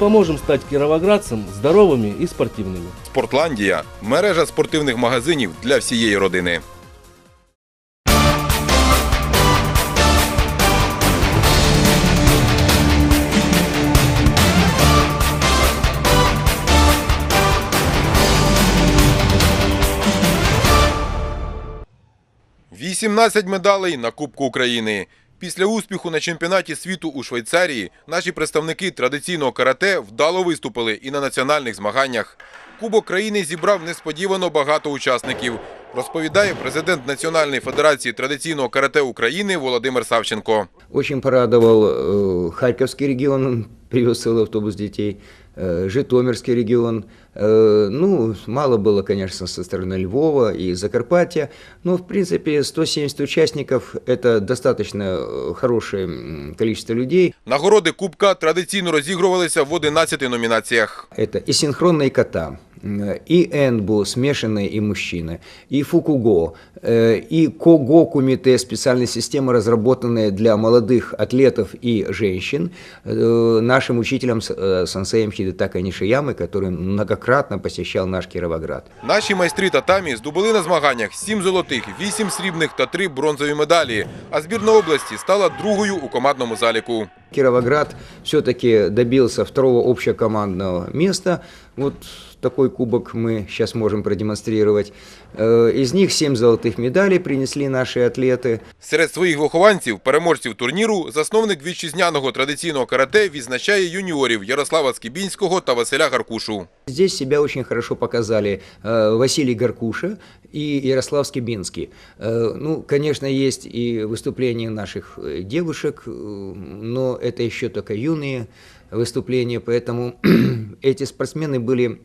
Поможем стать кировоградцам здоровыми и спортивными. Спортландія мережа спортивних магазинів для всієї родини. «18 медалей на Кубку України. Після успіху на чемпіонаті світу у Швейцарії наші представники традиційного карате вдало виступили і на національних змаганнях. Кубок країни зібрав несподівано багато учасників, розповідає президент Національної федерації традиційного карате України Володимир Савченко. Дуже порадував Харківський Харьковский регион, он привез целый автобус детей, э, Житомирский регион. Э, ну, мало было, конечно, со стороны Львова и Закарпатья, но, в принципе, 170 участников – это достаточно э, хорошее м, количество людей. Нагороди Кубка традиційно розігрувалися в 11 номінаціях. Это и синхронные кота, э, и энбу, смешанные и мужчины, и фукуго, э, и кого кумите, специальная система, разработанная для молодых атлетов и женщин, э, нашим учителем э, сенсеем Хидетака Нишиямы, который многократно посещал наш Кировоград. Наші майстри татамі здобули на змаганнях 7 золотих, 8 срібних та 3 бронзові медалі. А збірна області стала другою у командному заліку. Кировоград все-таки добился второго общекомандного места. Вот такой кубок мы сейчас можем продемонстрировать. Э, Из них 7 золотых медалей принесли наши атлеты. Серед своїх вихованців, переможців турніру, засновник вітчизняного традиційного карате відзначає юніорів Ярослава Скібінського та Василя Гаркушу. Здесь себя очень хорошо показали э, Василий Гаркуша и Ярослав Скибинский. Э, Ну, конечно, есть и выступления наших э, девушек, э, но это еще только юные выступления, поэтому эти спортсмены были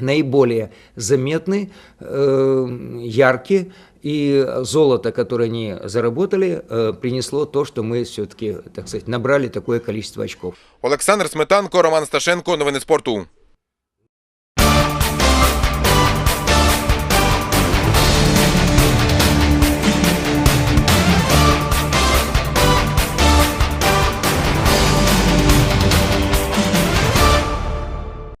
наиболее заметны, э, яркие, и золото, которое они заработали, э, принесло то, что мы все-таки, так сказать, набрали такое количество очков. Олександр Сметанко, Роман Сташенко. Новини спорту.